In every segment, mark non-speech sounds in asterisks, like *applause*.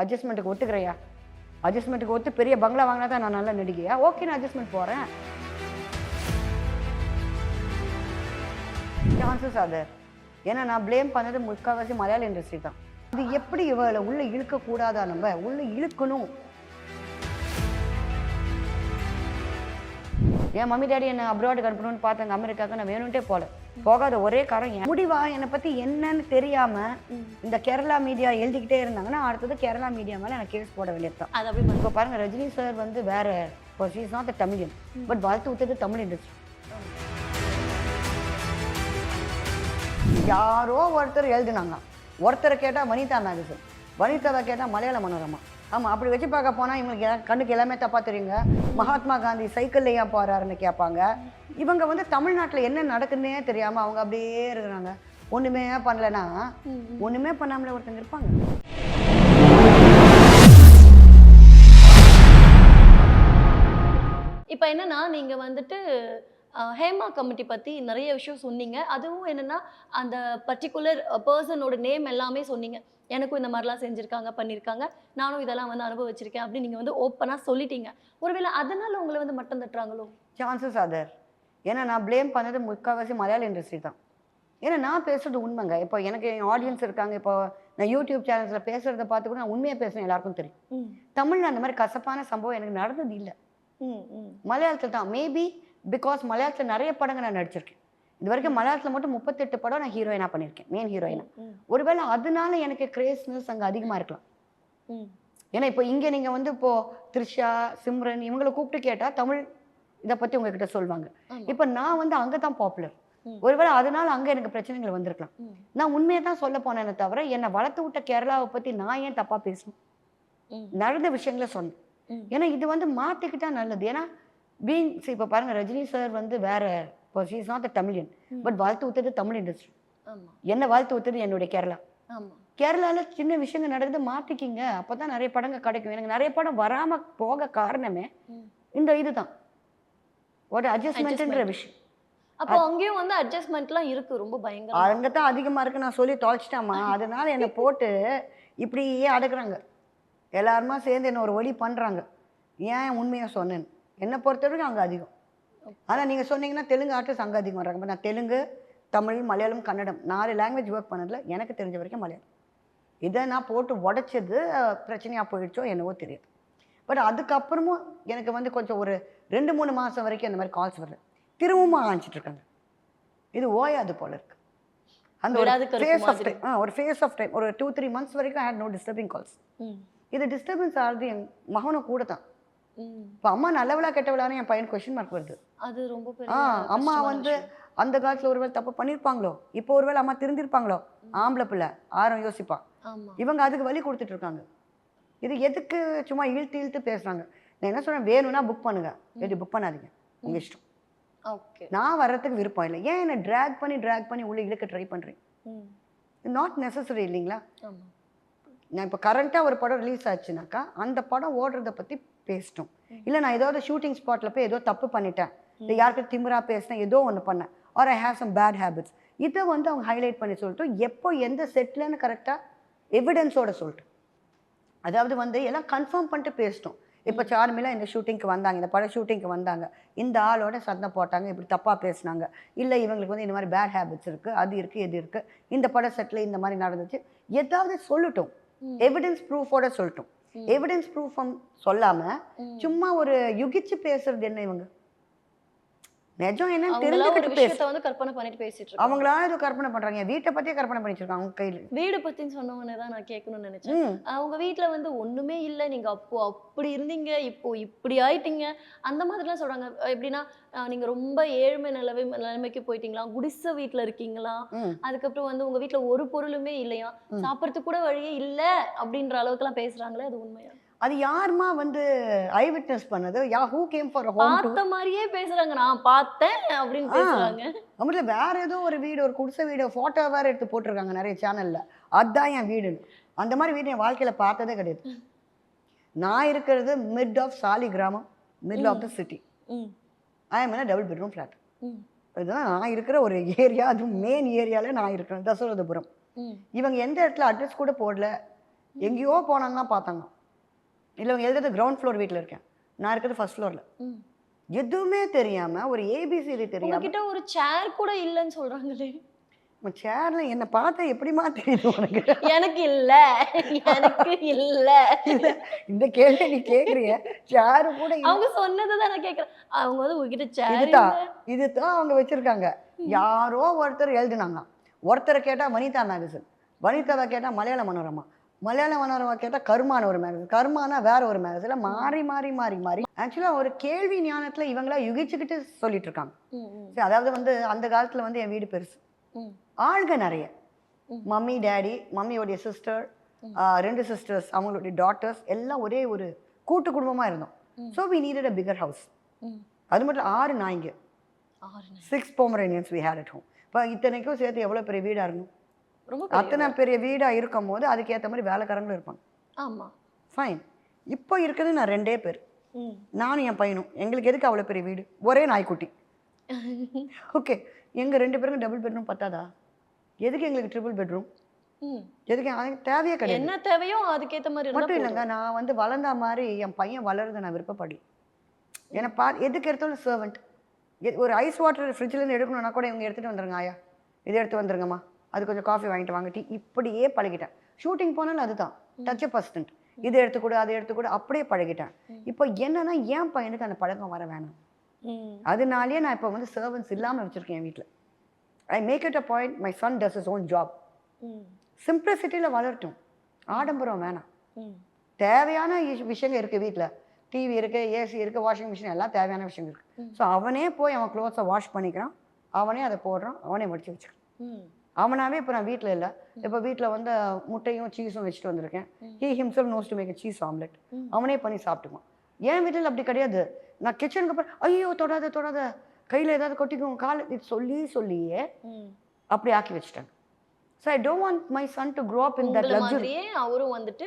அட்ஜஸ்ட்மெண்ட்டுக்கு ஒத்துக்கிறையா? அட்ஜஸ்ட்மெண்ட்டுக்கு ஒத்து பெரிய பங்களா வாங்கினா தான் நான் நல்ல நடிகையா? ஓகே நான் அட்ஜஸ்ட்மெண்ட் போகிறேன் சான்சஸ் அது ஏன்னா நான் ப்ளேம் பண்ணது முக்கால்வாசி மலையாள இண்டஸ்ட்ரி தான். இது எப்படி இவளை உள்ளே இழுக்கக்கூடாதா நம்ம? உள்ளே இழுக்கணும். என் மம்மி டேடி என்னை அப்ராடுக்கு அனுப்பணும்னு பார்த்தாங்க. அமெரிக்காவுக்கு நான் வேணும்ட்டே போல போகாத ஒரே காரணம் என் முடிவா என்னை பத்தி என்னன்னு தெரியாம இந்த கேரளா மீடியா எழுதிக்கிட்டே இருந்தாங்கன்னா அடுத்தது கேரளா மீடியா மேல எனக்கு கேஸ் போட வேண்டியது தான். அது அப்படி இப்போ பாருங்க ரஜினி சார் வந்து வேற is not the Tamilian but வாழ்த்து ஊத்தது தமிழ் இண்டஸ்ட்ரி யாரோ ஒருத்தர் எழுதுனாங்க. ஒருத்தரை கேட்டால் வனிதா மேகசின் வனிதாவை கேட்டால் மலையாள மனோரமா. ஆமாம் அப்படி வச்சு பார்க்க போனால் இவங்களுக்கு கண்ணுக்கு எல்லாமே தப்பாக தெரியுங்க. மகாத்மா காந்தி சைக்கிளில் ஏன் போகிறாருன்னு கேட்பாங்க. இவங்க வந்து தமிழ்நாட்டில் என்ன நடக்குதுன்னே தெரியாமல் அவங்க அப்படியே இருக்கிறாங்க. ஒன்றுமே பண்ணலைன்னா ஒன்றுமே பண்ணாமலே ஒருத்தங்க இருப்பாங்க. இப்போ என்னன்னா நீங்க வந்துட்டு ஹேமா கமிட்டி பத்தி நிறைய விஷயம் சொன்னீங்க. அதுவும் என்னன்னா அந்த பர்டிகுலர் பர்சனோட நேம் எல்லாமே சொன்னீங்க. எனக்கும் இந்த மாதிரிலாம் செஞ்சிருக்காங்க பண்ணியிருக்காங்க நானும் இதெல்லாம் வந்து அனுபவிச்சிருக்கேன் அப்படின்னு நீங்க வந்து ஓப்பனாக சொல்லிட்டீங்க. ஒருவேளை அதனால உங்களை வந்து மட்டம் தட்டுறாங்களோ? சான்சஸ் அதர் ஏன்னா நான் ப்ளேம் பண்ணது முக்கால்வாசி மலையாள இண்டஸ்ட்ரி தான். ஏன்னா நான் பேசுறது உண்மைங்க. இப்போ எனக்கு என் ஆடியன்ஸ் இருக்காங்க. இப்போ நான் யூடியூப் சேனல்ஸில் பேசுகிறத பார்த்து கூட நான் உண்மையாக பேசுவேன் எல்லாருக்கும் தெரியும். தமிழ்ல அந்த மாதிரி கசப்பான சம்பவம் எனக்கு நடந்தது இல்லை. மலையாளத்தில் தான். மேபி பிகாஸ் மலையாளத்தில் நிறைய படங்கள் நான் நடிச்சிருக்கேன். இது வரைக்கும் மலையாளத்தில் மட்டும் முப்பத்தெட்டு படம் நான் ஹீரோயினாக பண்ணியிருக்கேன் மெயின் ஹீரோயினா ஒருவேளை அதனால எனக்கு கிரேஸ்னஸ் அங்கே அதிகமாக இருக்கலாம். ஏன்னா இப்போ இங்கே நீங்கள் வந்து இப்போ த்ரிஷா சிம்ரன் இவங்களை கூப்பிட்டு கேட்டால் தமிழ் இதை பற்றி உங்ககிட்ட சொல்லுவாங்க. இப்போ நான் வந்து அங்கே தான் பாப்புலர். ஒருவேளை அதனால அங்கே எனக்கு பிரச்சனைகள் வந்திருக்கலாம். நான் உண்மையை தான் சொல்ல போனேனே தவிர என்னை வளர்த்து விட்ட கேரளாவை பற்றி நான் ஏன் தப்பாக பேசணும்? நடந்த விஷயங்களை சொன்னேன். ஏன்னா இது வந்து மாற்றிக்கிட்டா நல்லது. ஏன்னா பீங் இப்போ பாருங்க ரஜினி சார் வந்து வேற is not the Tamilian. But வாழ்த்து ஊத்துறது தமிழ் இண்டஸ்ட்ரி என்ன வாழ்த்து ஊத்துறது என்னுடைய கேரளா. ஆமா. கேரளால சின்ன விஷயங்கள் நடக்குது மாற்றிக்கிங்க அப்போ தான் நிறைய படங்கள் கிடைக்கும். எனக்கு நிறைய படம் வராம போக காரணமே. இந்த இதுதான். ஒரு அட்ஜஸ்ட்மெண்ட்ன்ற. விஷயம். அப்போ அங்கேயும் வந்து அட்ஜஸ்ட்மெண்ட்லாம் இருக்கு ரொம்ப பயங்கரம். அங்கே தான் அதிகமாக இருக்கு. நான் சொல்லி தொலைச்சிட்டாமா அதனால என்னை *laughs* போட்டு இப்படியே அடக்குறாங்க. எல்லாருமா சேர்ந்து என்ன ஒரு வழி பண்ணுறாங்க ஏன் உண்மையாக சொன்னேன்னு. என்னை பொறுத்த வரைக்கும் அங்கே அதிகம். ஆனால் நீங்கள் சொன்னீங்கன்னா தெலுங்கு ஆர்டிஸ்ட் அங்கே அதிகம் வர்றாங்க நான் தெலுங்கு தமிழ் மலையாளம் கன்னடம் நாலு லாங்குவேஜ் ஒர்க் பண்ணதில் எனக்கு தெரிஞ்ச வரைக்கும் மலையாளம். இதை நான் போட்டு உடைச்சது பிரச்சனையாக போயிடுச்சோ என்னவோ தெரியாது. பட் அதுக்கப்புறமும் எனக்கு வந்து கொஞ்சம் ஒரு ரெண்டு மூணு மாதம் வரைக்கும் அந்த மாதிரி கால்ஸ் வருது. திரும்பவும் ஆரம்பிச்சிட்டு இருக்காங்க. இது ஓயாது போல இருக்கு. அந்த ஒரு ஃபேஸ் ஆஃப். டைம் ஒரு ஃபேஸ் ஆஃப் டைம் ஒரு டூ த்ரீ மந்த்ஸ் வரைக்கும் ஹேட் நோ டிஸ்டர்பிங் கால்ஸ் இது டிஸ்டர்பன்ஸ் ஆகுது என் மகனும் கூட தான். இப்போ அம்மா நல்லவளா கெட்டவளான்னு என் பையன் கொஸ்டின் மார்க் வருது. அது ரொம்ப ஆ அம்மா வந்து. அந்த காலத்தில் ஒருவேளை தப்பு பண்ணியிருப்பாங்களோ இப்போ ஒருவேளை அம்மா திருந்திருப்பாங்களோ? ஆம்பளை பிள்ளை ஆரம் யோசிப்பான் இவங்க அதுக்கு வழி கொடுத்துட்டு இருக்காங்க. இது எதுக்கு சும்மா இழுத்து இழுத்து பேசுறாங்க? நான் என்ன சொல்றேன்? வேணும்னா புக் பண்ணுங்க. எப்படி புக் பண்ணாதீங்க. உங்க இஷ்டம். ஓகே நான் வர்றதுக்கு விருப்பம் இல்லை. ஏன் என்ன ட்ராக் பண்ணி ட்ராக் பண்ணி உள்ள இழுக்க ட்ரை ம். நாட் நெசசரி இல்லைங்களா? நான் இப்போ கரண்ட்டாக ஒரு படம் ரிலீஸ் ஆச்சுனாக்கா அந்த படம் ஓடுறத பற்றி பேசிட்டோம். இல்லை நான் ஏதாவது ஷூட்டிங் ஸ்பாட்டில் போய் ஏதோ தப்பு பண்ணிட்டேன். இல்லை யாருக்கு திமிரா பேசினேன் ஏதோ ஒன்று பண்ணேன். Are I have some bad habits இதை வந்து அவங்க ஹைலைட் பண்ணி சொல்லிட்டு எப்போ எந்த செட்லன்னு கரெக்டாக எவிடன்ஸோட சொல்லிட்டு. அதாவது வந்து எல்லாம் கன்ஃபார்ம் பண்ணிட்டு பேசிட்டோம். இப்போ சார்மிலா இந்த ஷூட்டிங்க்கு வந்தாங்க. இந்த படம் ஷூட்டிங்க்கு வந்தாங்க. இந்த ஆளோட சத்தம் போட்டாங்க. இப்படி தப்பாக பேசுனாங்க. இல்லை இவங்களுக்கு வந்து இந்த மாதிரி பேட் ஹேபிட்ஸ் இருக்குது அது இருக்குது இது இருக்குது இந்த பட செட்டில் இந்த மாதிரி நடந்துச்சு. ஏதாவது சொல்லட்டும். எவிடன்ஸ் ப்ரூஃபோட சொல்லட்டும். எவிடன்ஸ் ப்ரூஃப் சொல்லாம ம். சும்மா ஒரு யுகிச்சு பேசுறது என்ன இவங்க? நிஜம் என்னன்னு தெரிஞ்சுக்கிட்டு பேசு. வந்து கற்பனை பண்ணிட்டு பேசிட்டு அவங்களா ஏதோ கற்பனை பண்றாங்க. வீட்டை பத்தியே கற்பனை பண்ணி வச்சிருக்காங்க அவங்க கையில. வீடு பத்தின்னு சொன்னவனே தான் நான் கேட்கணும்னு நினைச்சேன். அவங்க வீட்ல வந்து ஒண்ணுமே இல்ல. நீங்க அப்போ அப்படி இருந்தீங்க இப்போ இப்படி ஆயிட்டீங்க. அந்த மாதிரிலாம் சொல்றாங்க. அஹ் எப்படின்னா நீங்க ரொம்ப ஏழ்மை நிலவை நிலைமைக்கு போயிட்டீங்களா? குடிசை வீட்ல இருக்கீங்களா? அதுக்கப்புறம் வந்து உங்க வீட்ல ஒரு பொருளுமே இல்லையா. சாப்பிடறதுக்கு கூட வழியே இல்ல அப்படின்ற அளவுக்கு எல்லாம் பேசுறாங்களே அது உண்மையா? அது யாருமா வந்து ஐ விட்னஸ் பண்ணது? Yeah who came for home பார்த்த மாதிரியே பேசுறாங்க. நான் பார்த்தேன் அப்படின்னு. பேசுறாங்க. வேற ஏதோ ஒரு வீடு ஒரு குடிசை வீடு ஃபோட்டோ வேற எடுத்து போட்டிருக்காங்க நிறைய சேனல்ல அதான் என் வீடுன்னு. அந்த மாதிரி வீடு என் வாழ்க்கையில பார்த்ததே கிடையாது. நான் இருக்கிறது mid of Saligramam middle of the city I am double bedroom flat இதுதான் நான் இருக்கிற ஒரு ஏரியா அதுவும் மெயின் ஏரியாவில் நான் இருக்கிறேன். தசரதபுரம். இவங்க எந்த இடத்துல அட்ரஸ் கூட போடல. எங்கேயோ போனாங்கன்னா பார்த்தாங்க இல்லை இவங்க எழுதுறது கிரவுண்ட் ஃப்ளோர் வீட்டில் இருக்கேன். நான் இருக்கிறது ஃபர்ஸ்ட் ஃப்ளோரில். எதுவுமே தெரியாமல் ஒரு ஏபிசிடி தெரியாம உங்ககிட்ட ஒரு சேர் கூட இல்லைன்னு சொல்றாங்களே. சேர்ல என்னை பார்த்தா எப்படிமா தெரியுது உனக்கு? எனக்கு இல்ல. எனக்கு இல்ல. இந்த கேள்வி நீ கேக்குறிய? சேரு கூட. அவங்க சொன்னதுதான் நான் கேக்குறேன். அவங்க வந்து உங்ககிட்ட சேர் இதுதான் இதுதான் அவங்க வச்சிருக்காங்க. யாரோ ஒருத்தர் எழுதுனாங்க ஒருத்தரை கேட்டா வனிதா மேகசின் வனிதாவை கேட்டா மலையாள மனோரமா. மலையாள மனோரமா கேட்டா கருமான ஒரு மேகசின் கருமானா வேற ஒரு மேகசின் மாறி மாறி மாறி மாறி. ஆக்சுவலா ஒரு கேள்வி ஞானத்துல இவங்களா யுகிச்சுக்கிட்டு சொல்லிட்டு இருக்காங்க அதாவது வந்து அந்த காலத்துல வந்து என் வீடு பெருசு. ஆள்க நிறைய. மம்மி டேடி மம்மியோடைய சிஸ்டர் ரெண்டு சிஸ்டர்ஸ் அவங்களுடைய டாட்டர்ஸ் எல்லாம் ஒரே ஒரு கூட்டு குடும்பமா இருந்தோம். So we needed a bigger house அது மட்டும் ஆறு நாய்ங்க. Six Pomeranians we had at home இப்போ இத்தனைக்கும் சேர்த்து எவ்வளோ பெரிய வீடாக இருக்கணும் ரொம்ப அத்தனை பெரிய வீடாக இருக்கும் போது அதுக்கேற்ற மாதிரி வேலைக்காரங்களும் இருப்பாங்க. ஆமா. ஃபைன் இப்போ இருக்கிறது நான் ரெண்டே பேர். நானும் என் பையனும். எங்களுக்கு எதுக்கு அவ்வளோ பெரிய வீடு? ஒரே நாய்க்குட்டி. *laughs* ஓகே எங்கள் ரெண்டு பேருக்கும் டபுள் பெட்ரூம் பத்தாதா? எதுக்கு எங்களுக்கு ட்ரிபிள் பெட்ரூம். எதுக்கு அதுக்கு தேவையே கிடையாது. என்ன தேவையோ அதுக்கேத்த மாதிரி மட்டும். இல்லைங்க நான் வந்து வளர்ந்த மாதிரி என் பையன் வளருதை நான் விருப்பப்படி. என்னை பா எதுக்கு எடுத்தாலும் சர்வெண்ட் ஒரு ஐஸ் வாட்டர் ஃப்ரிட்ஜ்லேருந்து எடுக்கணும்னா கூட இவங்க எடுத்துகிட்டு வந்துருங்க ஆயா. இது எடுத்து வந்துருங்கம்மா. அது கொஞ்சம் காஃபி வாங்கிட்டு வாங்க. டீ இப்படியே பழகிட்டேன். ஷூட்டிங் போனாலும் அதுதான். டச் பர்சன்ட் இது எடுத்துக்கூட அதை எடுத்துக்கூட அப்படியே பழகிட்டேன். இப்போ என்னன்னா என் பையனுக்கு அந்த பழக்கம் வர வேணாம். அதனாலேயே நான் இப்போ வந்து சர்வன்ஸ் இல்லாமல் வச்சுருக்கேன் என் வீட்டில் I make it a point my son does his own job. சிம்பிளிசிட்டியில் வளரட்டும். ஆடம்பரம் வேணாம். தேவையான விஷயங்கள் இருக்குது வீட்டில் டிவி இருக்குது ஏசி இருக்குது வாஷிங் மிஷின் எல்லாம் தேவையான விஷயங்கள் இருக்குது. ஸோ அவனே போய் அவன் க்ளோத்ஸை வாஷ் பண்ணிக்கிறான். அவனே அதை போடுறான். அவனே மடிச்சு வச்சுக்கிறான். அவனாவே இப்போ நான் வீட்டில் இல்லை. இப்போ வீட்டில் வந்து முட்டையும் சீஸும் வச்சுட்டு வந்திருக்கேன். He himself knows to make cheese omelette. அவனே பண்ணி சாப்பிட்டுக்குவான். என் வீட்டில் அப்படி கிடையாது. நான் கிச்சனுக்கு அப்புறம் ஐயோ தொடாத தொடாத. கையில் ஏதாவது கொட்டிக்கும் கால் இது சொல்லி சொல்லியே. அப்படி ஆக்கி வச்சுட்டாங்க. So I don't want my son to in that உங்களை luxury. மாதிரியே அவரும் வந்துட்டு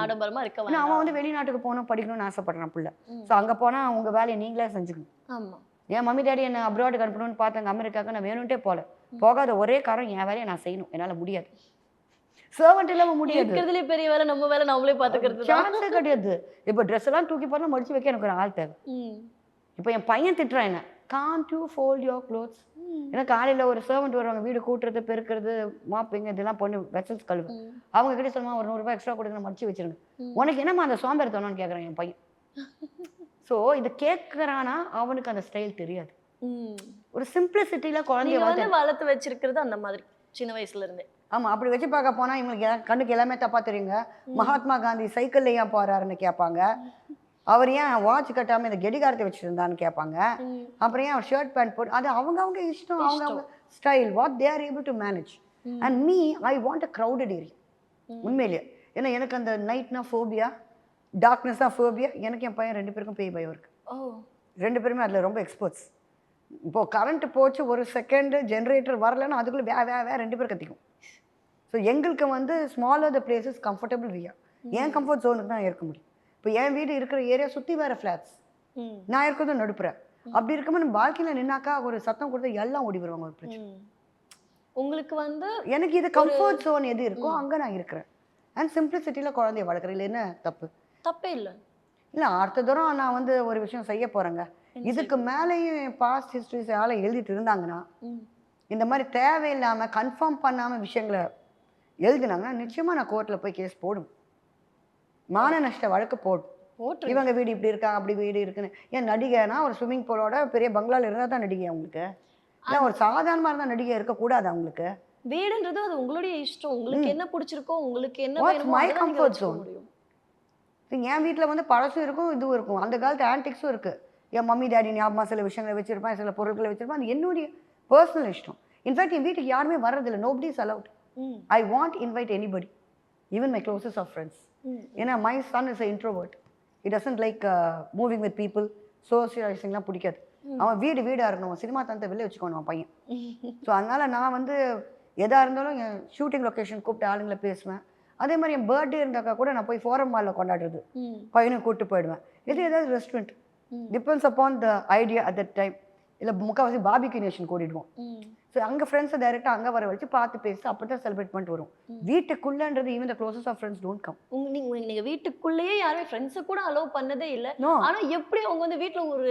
ஆடம்பரமா இருக்க ஏன்னா அவன் வந்து வெளிநாட்டுக்கு போகணும் படிக்கணும்னு ஆசைப்படுறான் பிள்ளை. ஸோ அங்கே போனால் உங்கள் வேலையை நீங்களே செஞ்சுக்கணும். ஆமா. என் மம்மி டேடி என்ன அப்ராடுக்கு அனுப்பணும்னு பார்த்தாங்க அமெரிக்காவுக்கு நான் வேணும்ட்டே போகல போகாத ஒரே காரணம் என் வேலையை நான் செய்யணும். என்னால் முடியாது. சர்வெண்ட் இல்லாமல் முடியாது. இருக்கிறதுலே பெரிய வேலை நம்ம வேலை நம்மளே பாத்துக்கிறது தான். சான்ஸே கிடையாது. இப்போ ட்ரெஸ் எல்லாம் தூக்கி போனால் மடிச்சு வைக்க எனக்கு ஒரு ஆள் தேவை. இப்போ என் பையன் திட்டுறான் என்ன can't you fold your clothes. ஏன்னா காலையில் ஒரு சர்வெண்ட் வருவாங்க வீடு கூட்டுறது பெருக்கிறது மாப்பிங்க இதெல்லாம் பண்ணி வெசல்ஸ் கழுவு. அவங்க கிட்ட சொல்லுமா ஒரு நூறுரூவா எக்ஸ்ட்ரா கொடுங்க மடிச்சு வச்சிருங்க. உனக்கு என்னம்மா அந்த சோம்பேறித்தனம்னு கேட்குறான் என் பையன். *laughs* ஸோ இது கேட்குறானா அவனுக்கு அந்த ஸ்டைல் தெரியாது. ஒரு சிம்பிளிசிட்டியில் குழந்தைய வந்து வளர்த்து வச்சிருக்கிறது அந்த மாதிரி சின்ன வயசுல இருந்தே ஆமாம் அப்படி வச்சு பார்க்க போனால் இவங்களுக்கு கண்ணுக்கு எல்லாமே தப்பாக தெரியுங்க. மகாத்மா காந்தி சைக்கிளில் ஏன் போறாருன்னு கேட்பாங்க. அவர் ஏன் வாட்ச் கட்டாமல் இந்த கெடிகாரத்தை வச்சுருந்தான்னு கேட்பாங்க. அப்புறம் ஏன் அவர் ஷர்ட் பேண்ட் போட்டு அது அவங்க அவங்க இஷ்டம் அவங்க அவங்க style what they are able to manage. And me I want a crowded area. உண்மையிலேயே ஏன்னா எனக்கு அந்த நைட்னா ஃபோபியா டார்க்னஸ் தான் ஃபோபியா எனக்கு என் பையன் ரெண்டு பேருக்கும் பேய் பயம் இருக்கு. ஓ. ரெண்டு பேருமே அதில் ரொம்ப எக்ஸ்பர்ட்ஸ் இப்போ கரண்ட் போச்சு ஒரு செகண்டு ஜென்ரேட்டர் வரலன்னா அதுக்குள்ளே வே வே வே ரெண்டு பேர் கத்திக்கும். ஸோ எங்களுக்கு வந்து ஸ்மாலர் த பிளேசஸ் கம்ஃபர்டபுள் வியா என் கம்ஃபர்ட் ஜோனுக்கு தான் இருக்க முடியும். இப்போ என் வீடு இருக்கிற ஏரியா சுற்றி வேறு ஃப்ளாட்ஸ். நான் இருக்கிறதும் நடுப்புறேன் அப்படி இருக்கும்போது பால்கனியில் நின்னாக்கா ஒரு சத்தம் கொடுத்து எல்லாம் ஓடி வருவாங்க ஒரு பிரச்சனை. உங்களுக்கு வந்து எனக்கு இது கம்ஃபர்ட் ஜோன் எது இருக்கோ அங்கே நான் இருக்கிறேன். அண்ட் சிம்பிளிசிட்டியில் குழந்தைய வளர்க்குறேன் இல்லை என்ன தப்பு? தப்பே இல்ல. இல்லை அடுத்த தூரம் நான் வந்து ஒரு விஷயம் செய்ய போகிறேங்க இதுக்கு மேலேயும் பாஸ்ட் ஹிஸ்ட்ரிஸ் யாரும் எழுதிட்டு இருந்தாங்கன்னா ம். இந்த மாதிரி தேவையில்லாமல் கன்ஃபார்ம் பண்ணாமல் விஷயங்களை எழுதினாங்கன்னா நிச்சயமாக நான் கோர்ட்டில் போய் கேஸ் போடும். மான நஷ்ட வழக்கு போடும். இவங்க வீடு இப்படி இருக்காங்க அப்படி வீடு இருக்குன்னு. ஏன் நடிகைனா ஒரு ஸ்விம்மிங் பூலோட பெரிய பங்களால இருந்தால் தான் நடிகை அவங்களுக்கு. இல்லை ஒரு சாதாரணமாக இருந்தால் நடிகை இருக்கக்கூடாது அவங்களுக்கு? வீடுன்றது அது உங்களுடைய இஷ்டம். உங்களுக்கு என்ன பிடிச்சிருக்கோ உங்களுக்கு என்ன zone? முடியும். இப்ப என் வீட்டில் வந்து பழசும் இருக்கும் இதுவும் இருக்கும். அந்த காலத்து ஆன்டிக்ஸும் இருக்குது என் மம்மி டேடி ஞாபகமாக சில விஷயங்களை வச்சிருப்பேன் சில பொருட்களை வச்சிருப்பேன். அது என்னுடைய பர்சனல் இஷ்டம். இன்ஃபேக்ட் என் வீட்டுக்கு யாருமே வர்றதில்லை. Nobody is allowed. I want invite anybody even my closest of friends. ஏன்னா my son is a introvert it doesn't like moving with people சோசியலைசிங்லாம் பிடிக்காது. அவன் வீடு வீடாக இருக்கணும். சினிமா தந்த வெளில வச்சுக்கணும் அவன் பையன். ஸோ அதனால நான் வந்து எதாக இருந்தாலும் என் ஷூட்டிங் லொக்கேஷன் கூப்பிட்டு ஆளுங்களை பேசுவேன். அதே மாதிரி என் பர்த்டே இருந்தாக்கா கூட நான் போய் ஃபோரம் மாலில் கொண்டாடுறது. பையனை கூப்பிட்டு போயிடுவேன். இது ஏதாவது restaurant. Depends upon the idea at that time இல்லை முக்கால்வாசி பாபிக்கு நேஷன் கூட்டிடுவோம் ஸோ அங்கே ஃப்ரெண்ட்ஸை டைரெக்டாக அங்கே வர வச்சு பார்த்து பேசி அப்படி தான் செலிப்ரேட் பண்ணிட்டு வரும். வீட்டுக்குள்ளன்றது even the closest of friends don't come உங்க நீங்க நீங்க வீட்டுக்குள்ளேயே யாருமே ஃப்ரெண்ட்ஸை கூட அலோவ் பண்ணதே இல்ல. நோ ஆனா எப்படி அவங்க வந்து வீட்ல ஒரு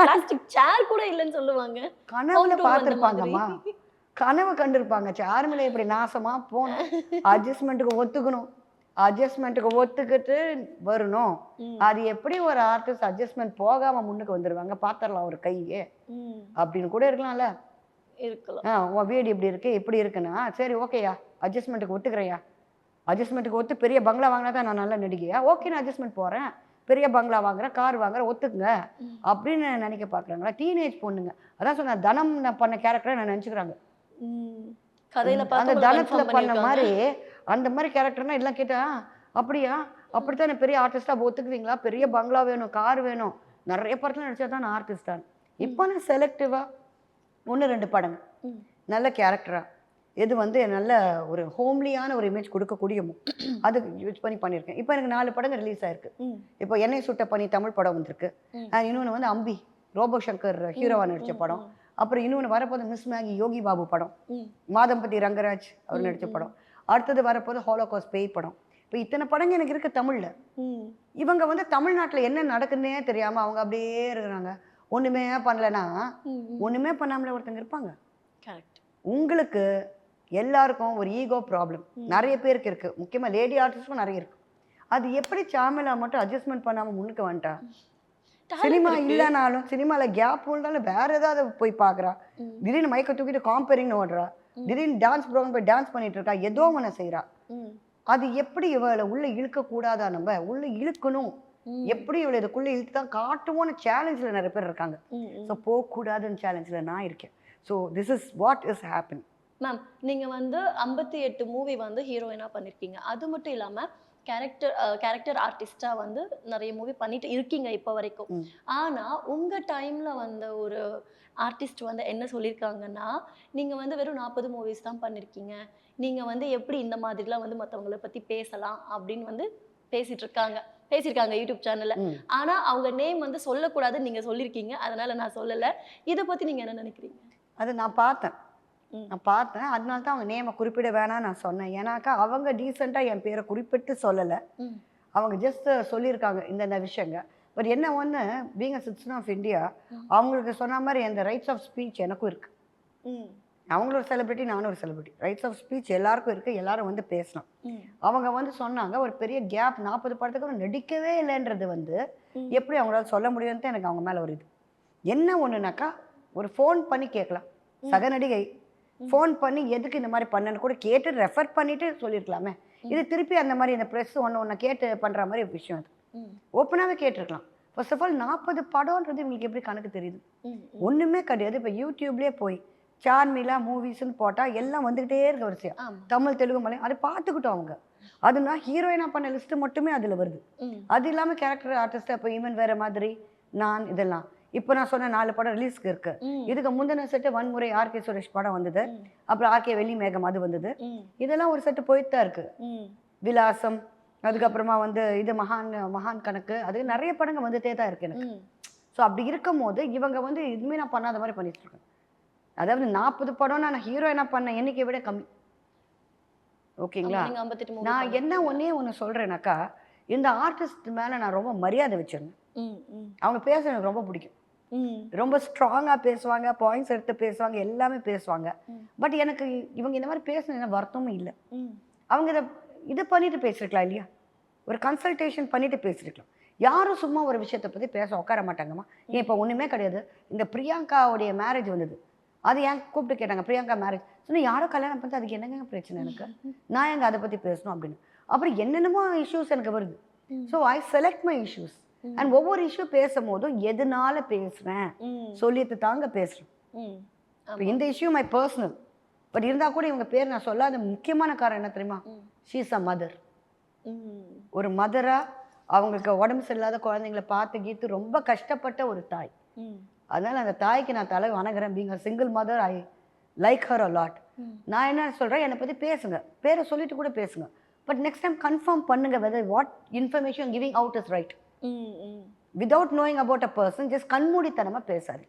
பிளாஸ்டிக் சேர் கூட இல்லைன்னு சொல்லுவாங்க? கனவுல பார்த்துருப்பாங்கம்மா. கனவு கண்டிருப்பாங்க. சார்மில் இப்படி நாசமா போகணும் அட்ஜஸ்ட்மெண்ட்டுக்கு *laughs* ஒத்துக்கணும். அட்ஜஸ்ட்மெண்ட்டுக்கு ஒத்துக்கிட்டு வரணும். அது எப்படி ஒரு ஆர்டிஸ்ட் அட்ஜஸ்ட்மெண்ட் போகாம முன்னுக்கு வந்துருவாங்க? பாத்திரலாம் ஒரு கையே அப்படின்னு கூட இருக்கலாம்ல. இருக்கலாம். ஆ உன் வீடு இப்படி இருக்கு இப்படி இருக்குன்னா சரி ஓகேயா. அட்ஜஸ்ட்மெண்ட்டுக்கு ஒத்துக்கிறையா. அட்ஜஸ்ட்மெண்ட்டுக்கு ஒத்து பெரிய பங்களா வாங்கினா தான் நான் நல்லா நடிகையா? ஓகே நான் அட்ஜஸ்ட்மெண்ட் போகிறேன் பெரிய பங்களா வாங்குறேன் கார் வாங்குறேன் ஒத்துக்குங்க. அப்படின்னு நினைக்க பார்க்குறாங்களா டீனேஜ் பொண்ணுங்க. அதான் சொன்னேன் தனம் நான் பண்ண கேரக்டரை நான் நினச்சிக்கிறாங்க. அந்த தனத்துல பண்ண மாதிரி அந்த மாதிரி கேரக்டர்னா எல்லாம் கேட்டா அப்படியா? அப்படித்தானே பெரிய ஆர்டிஸ்டா ஒத்துக்குவீங்களா? பெரிய பங்களா வேணும் கார் வேணும். நிறைய படத்துல நடிச்சா தான் நான் ஆர்டிஸ்ட் தான் இப்போ நான் செலக்டிவா ஒன்று ரெண்டு படங்கள் ம். நல்ல கேரக்டரா எது வந்து நல்ல ஒரு ஹோம்லியான ஒரு இமேஜ் கொடுக்கக்கூடிய மு- அது யூஸ் பண்ணி பண்ணியிருக்கேன். இப்போ எனக்கு நாலு படங்கள் ரிலீஸ் ஆயிருக்கு. இப்போ என்னை சுட்ட பண்ணி தமிழ் படம் வந்திருக்கு. இன்னொன்று வந்து அம்பி ரோபோ சங்கர் ஹீரோவா ம், படம். அப்புறம் இன்னொன்று வரப்போது மிஸ் மேகி யோகி பாபு படம். மாதம்பதி ரங்கராஜ் அவர் ம். படம். அடுத்தது வரப்போது ஹாலோகாஸ் பேய் படம். இப்போ இத்தனை படங்கள் எனக்கு இருக்கு தமிழ்ல. இவங்க வந்து தமிழ்நாட்டுல என்ன நடக்குன்னே தெரியாம அவங்க அப்படியே இருக்கிறாங்க. ஒண்ணுமே பண்ணலனா ம், ம். ஒண்ணுமே பண்ணாமல ஒருத்தங்க இருப்பாங்க. உங்களுக்கு எல்லாருக்கும் ஒரு ஈகோ ப்ராப்ளம். நிறைய பேருக்கு இருக்கு. முக்கியமா லேடி ஆர்டிஸ்டும் நிறைய இருக்கு. அது எப்படி சாமிலா மட்டும் அட்ஜஸ்ட்மெண்ட் பண்ணாம முன்னுக்கு வந்துட்டா? சினிமா. இல்லைனாலும் சினிமால கேப் இருந்தாலும் வேற ஏதாவது போய் பார்க்கறா. திடீர்னு மைக்க தூக்கிட்டு காம்பேரிங்னு ஓடுறா. திடீர்னு டான்ஸ் ப்ரோக்ராம் போய் டான்ஸ் பண்ணிட்டு இருக்கா? ஏதோ ஒன்று செய்றா. ம், அது எப்படி இவளை உள்ள இழுக்க கூடாதா நம்ம? உள்ள இழுக்கணும். எப்படி இவளை இதுக்குள்ள இழுத்து தான் காட்டுவோன்னு சேலஞ்சில் நிறைய பேர் இருக்காங்க. ஸோ போகக்கூடாதுன்னு சேலஞ்சில் நான் இருக்கேன். So this is what is happen ma'am நீங்க வந்து ஐம்பத்தி எட்டு மூவி வந்து ஹீரோயினா பண்ணிருக்கீங்க. அது மட்டும் இல்லாம கேரக்டர் கேரக்டர் ஆர்டிஸ்டா வந்து நிறைய மூவி பண்ணிட்டு இருக்கீங்க இப்போ வரைக்கும். ம். ஆனா உங்க டைம்ல வந்த ஒரு ஆர்டிஸ்ட் வந்து என்ன சொல்லியிருக்காங்கன்னா நீங்க வந்து வெறும் நாற்பது மூவிஸ் தான் பண்ணிருக்கீங்க. நீங்க வந்து எப்படி இந்த மாதிரிலாம் வந்து மத்தவங்கள பத்தி பேசலாம் அப்படின்னு வந்து பேசிட்டு இருக்காங்க பேசியிருக்காங்க யூடியூப் சேனல்ல ம். ஆனா அவங்க நேம் வந்து சொல்லக்கூடாதுன்னு நீங்க சொல்லியிருக்கீங்க அதனால நான் சொல்லல. இதை பத்தி நீங்க என்ன நினைக்கிறீங்க? அது நான் பார்த்தேன். நான் பார்த்தேன். அதனால தான் அவங்க நேமை குறிப்பிட வேணாம் நான் சொன்னேன். ஏன்னாக்கா அவங்க டீசெண்டாக என் பேரை குறிப்பிட்டு சொல்லலை. அவங்க ஜஸ்ட் சொல்லியிருக்காங்க இந்தந்த விஷயங்க. பட் என்ன ஒன்று being a citizen of India. அவங்களுக்கு சொன்ன மாதிரி அந்த ரைட்ஸ் ஆஃப் ஸ்பீச் எனக்கும் இருக்கு. ம். அவங்களும் ஒரு செலிபிரிட்டி நானும் ஒரு செலிபிரிட்டி ரைட்ஸ் ஆஃப் ஸ்பீச் எல்லாருக்கும் இருக்கு. எல்லாரும் வந்து பேசலாம். அவங்க வந்து சொன்னாங்க ஒரு பெரிய கேப் நாற்பது படத்துக்கு நடிக்கவே இல்லைன்றது வந்து. எப்படி அவங்களால சொல்ல முடியும்னு எனக்கு அவங்க மேலே ஒரு இது. என்ன ஒன்றுனாக்கா ஒரு ஃபோன் பண்ணி கேட்கலாம். சக நடிகை. ஃபோன் பண்ணி எதுக்கு இந்த மாதிரி பண்ணன்னு கூட கேட்டு ரெஃபர் பண்ணிட்டு சொல்லியிருக்கலாமே இது திருப்பி அந்த மாதிரி இந்த ப்ரெஸ் ஒன்று ஒன்று கேட்டு பண்ணுற மாதிரி விஷயம் அது. ஓப்பனாகவே கேட்டிருக்கலாம். ஃபர்ஸ்ட் ஆஃப் ஆல் நாற்பது படம்ன்றது இவங்களுக்கு எப்படி கணக்கு தெரியுது? ஒன்றுமே கிடையாது. இப்போ யூடியூப்லேயே போய் சார்மிலா மூவிஸ்ன்னு போட்டால் எல்லாம் வந்துக்கிட்டே இருக்க வரிசையா. ஆமா. தமிழ் தெலுங்கு மலையாளம் அதை பார்த்துக்கிட்டோம் அவங்க. அதுனா ஹீரோயினா பண்ண லிஸ்ட்டு மட்டுமே அதில் வருது. அது இல்லாமல் கேரக்டர் ஆர்டிஸ்ட்டாக இப்போ ஈவன் வேறு மாதிரி நான் இதெல்லாம். இப்போ நான் சொன்ன நாலு படம் ரிலீஸ்க்கு இருக்கு. இதுக்கு முந்தின செட்டு வன்முறை ஆர்கே சுரேஷ் படம் வந்தது. அப்புறம் ஆர்கே வெள்ளி மேகம் அது வந்தது. இதெல்லாம் ஒரு செட்டு போயிட்டு தான் இருக்கு. விலாசம் அதுக்கப்புறமா வந்து இது மகான் மகான் கணக்கு அது நிறைய படங்கள் வந்துட்டே தான் இருக்கு எனக்கு. ஸோ அப்படி இருக்கும் போது இவங்க வந்து இதுவுமே நான் பண்ணாத மாதிரி பண்ணிட்டு இருக்கேன். அதாவது நாற்பது படம் நான் ஹீரோயினா பண்ண எண்ணிக்கை விட கம்மி. ஓகேங்களா? ஆமா, நீங்க 58 movie நான் என்ன ஒன்னே ஒன்று சொல்கிறேனாக்கா இந்த ஆர்டிஸ்ட் மேலே நான் ரொம்ப மரியாதை வச்சிருந்தேன். அவங்க பேச எனக்கு ரொம்ப பிடிக்கும். ரொம்ப ஸ்ட்ராங்காக பேசுவாங்க பாயிண்ட்ஸ் எடுத்து பேசுவாங்க எல்லாமே பேசுவாங்க. பட் எனக்கு இவங்க இந்த மாதிரி பேசுன வருத்தமும் இல்லை. அவங்க இதை இது பண்ணிட்டு பேசிருக்கலாம் இல்லையா? ஒரு கன்சல்டேஷன் பண்ணிட்டு பேசிருக்கலாம். யாரும் சும்மா ஒரு விஷயத்தை பற்றி பேச உட்கார மாட்டாங்கம்மா. ஏன் இப்போ ஒன்றுமே கிடையாது. இந்த பிரியங்காவுடைய மேரேஜ் வந்தது. அது ஏன் கூப்பிட்டு கேட்டாங்க? பிரியங்கா மேரேஜ் சொன்னா யாரோ கல்யாணம் பண்ணி அதுக்கு என்னங்க பிரச்சனை எனக்கு? நான் எங்க அதை பற்றி பேசணும் அப்படின்னு. அப்புறம் என்னென்னமோ இஷ்யூஸ் எனக்கு வருது. So I select my issues. And ஒவ்வொரு இஷ்யூ பேசும்போதும் எதனால பேசுகிறேன் ம். சொல்லிட்டு தாங்க இப்போ இந்த இஷ்யூ மை பர்சனல் பட் இருந்தால் கூட இவங்க பேர் நான் சொல்லாத முக்கியமான காரணம் என்ன தெரியுமா? ஷீஸ் அ மதர் ஒரு மதரா அவங்களுக்கு உடம்பு சரியில்லாத குழந்தைங்களை பார்த்து கீத்து ரொம்ப கஷ்டப்பட்ட ஒரு தாய். அதனால அந்த தாய்க்கு நான் தலை வணங்குறேன். Being single mother I like her a lot நான் என்ன சொல்கிறேன் என்னை பற்றி பேசுங்க. பேரை சொல்லிட்டு கூட பேசுங்க. பட் நெக்ஸ்ட் டைம் கன்ஃபார்ம் பண்ணுங்க whether what information giving out is right without knowing about a person just கண்மூடித்தனமாக பேசாது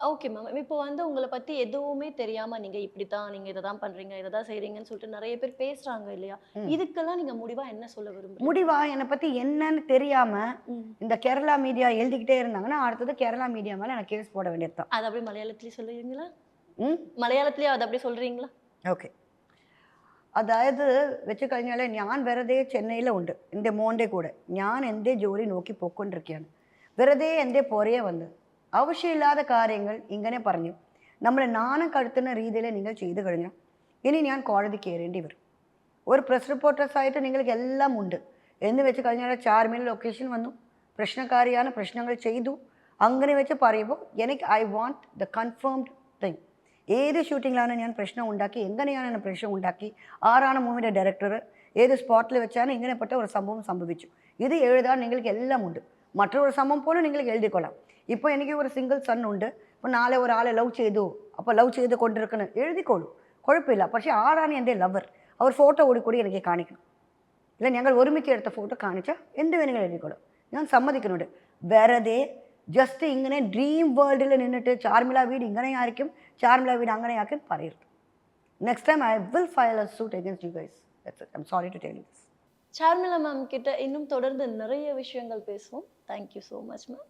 ஓகே மேம் இப்போ வந்து உங்களை பற்றி எதுவுமே தெரியாமல் நீங்கள் இப்படி தான் நீங்கள் இதை தான் பண்ணுறீங்க இதை தான் செய்கிறீங்கன்னு சொல்லிட்டு நிறைய பேர் பேசுகிறாங்க இல்லையா? இதுக்கெல்லாம் நீங்கள் முடிவாக என்ன சொல்ல விரும்புங்க முடிவாக என்னை பற்றி என்னன்னு தெரியாமல் இந்த கேரளா மீடியா எழுதிக்கிட்டே இருந்தாங்கன்னா அடுத்தது கேரளா மீடியா மேலே எனக்கு கேஸ் போட வேண்டியது தான் அதை அப்படியே மலையாளத்துலேயே சொல்லுவீங்களா ம்? மலையாளத்துலேயே அதை அப்படியே சொல்கிறீங்களா ஓகே അതായത് വെച്ച് കഴിഞ്ഞാൽ ഞാൻ വെറുതെ ചെന്നൈയിലുണ്ട് എന്റെ മോന്റെ കൂടെ. ഞാൻ എന്റെ ജോലി നോക്കി പോയിക്കൊണ്ടിരിക്കുകയാണ്. വെറുതെ എന്റെ പുറയെ വന്ന് ആവശ്യമില്ലാത്ത കാര്യങ്ങൾ ഇങ്ങനെ പറഞ്ഞു നമ്മളെ നാണം കഴുത്തുന്ന രീതിയിൽ നിങ്ങൾ ചെയ്തു കഴിഞ്ഞാൽ ഇനി ഞാൻ കോടതി കയറേണ്ടി വരും. ഒരു പ്രസ് റിപ്പോർട്ടേഴ്സായിട്ട് നിങ്ങൾക്ക് എല്ലാം ഉണ്ട്. എന്ന് വെച്ച് കഴിഞ്ഞാൽ ചാർമിൽ ലൊക്കേഷൻ വന്നു പ്രശ്നക്കാരിയാണ് പ്രശ്നങ്ങൾ ചെയ്തു. അങ്ങനെ വെച്ച് പറയുമ്പോൾ എനിക്ക് ഐ വാണ്ട് ദ കൺഫേംഡ് ഏത് ഷൂട്ടിങ്ങിലാണ് ഞാൻ പ്രശ്നം ഉണ്ടാക്കി എങ്ങനെയാണ് ഞാൻ പ്രശ്നം ഉണ്ടാക്കി ആരാണ് മൂവിൻ്റെ ഡയറക്ടർ ഏത് സ്പോട്ടിൽ വെച്ചാണ് ഇങ്ങനെപ്പെട്ട ഒരു സംഭവം സംഭവിച്ചു ഇത് എഴുതാൻ നിങ്ങൾക്ക് എല്ലാം ഉണ്ട് മറ്റൊരു സംഭവം പോലും നിങ്ങൾക്ക് എഴുതിക്കൊള്ളാം ഇപ്പോൾ എനിക്ക് ഒരു സിംഗിൾ സൺ ഉണ്ട് ഇപ്പോൾ നാളെ ഒരാളെ ലവ് ചെയ്തു അപ്പോൾ ലവ് ചെയ്ത് കൊണ്ടിരിക്കണം എഴുതിക്കോളൂ കുഴപ്പമില്ല പക്ഷേ ആരാണ് എൻ്റെ ലവർ അവർ ഫോട്ടോ കൂടി കൂടി എനിക്ക് കാണിക്കണം ഇല്ല ഞങ്ങൾ ഒരുമിച്ച് എടുത്ത ഫോട്ടോ കാണിച്ചാൽ എന്ത് വേണമെങ്കിലും എഴുതിക്കോളും ഞാൻ സമ്മതിക്കുന്നുണ്ട് വെറുതെ ജസ്റ്റ് ഇങ്ങനെ ഡ്രീം വേൾഡിൽ നിന്നിട്ട് ചാർമിള വീട് ഇങ്ങനെയായിരിക്കും ചാർമിള വീട് അങ്ങനെയാക്കും പറയരുത് next time I will file a suit against you guys I am sorry to tell you this Charmila ma'am கிட்ட இன்னும் தொடர்ந்து நிறைய விஷயங்கள் பேசுவோம் தேங்க்யூ ஸோ மச் மேம்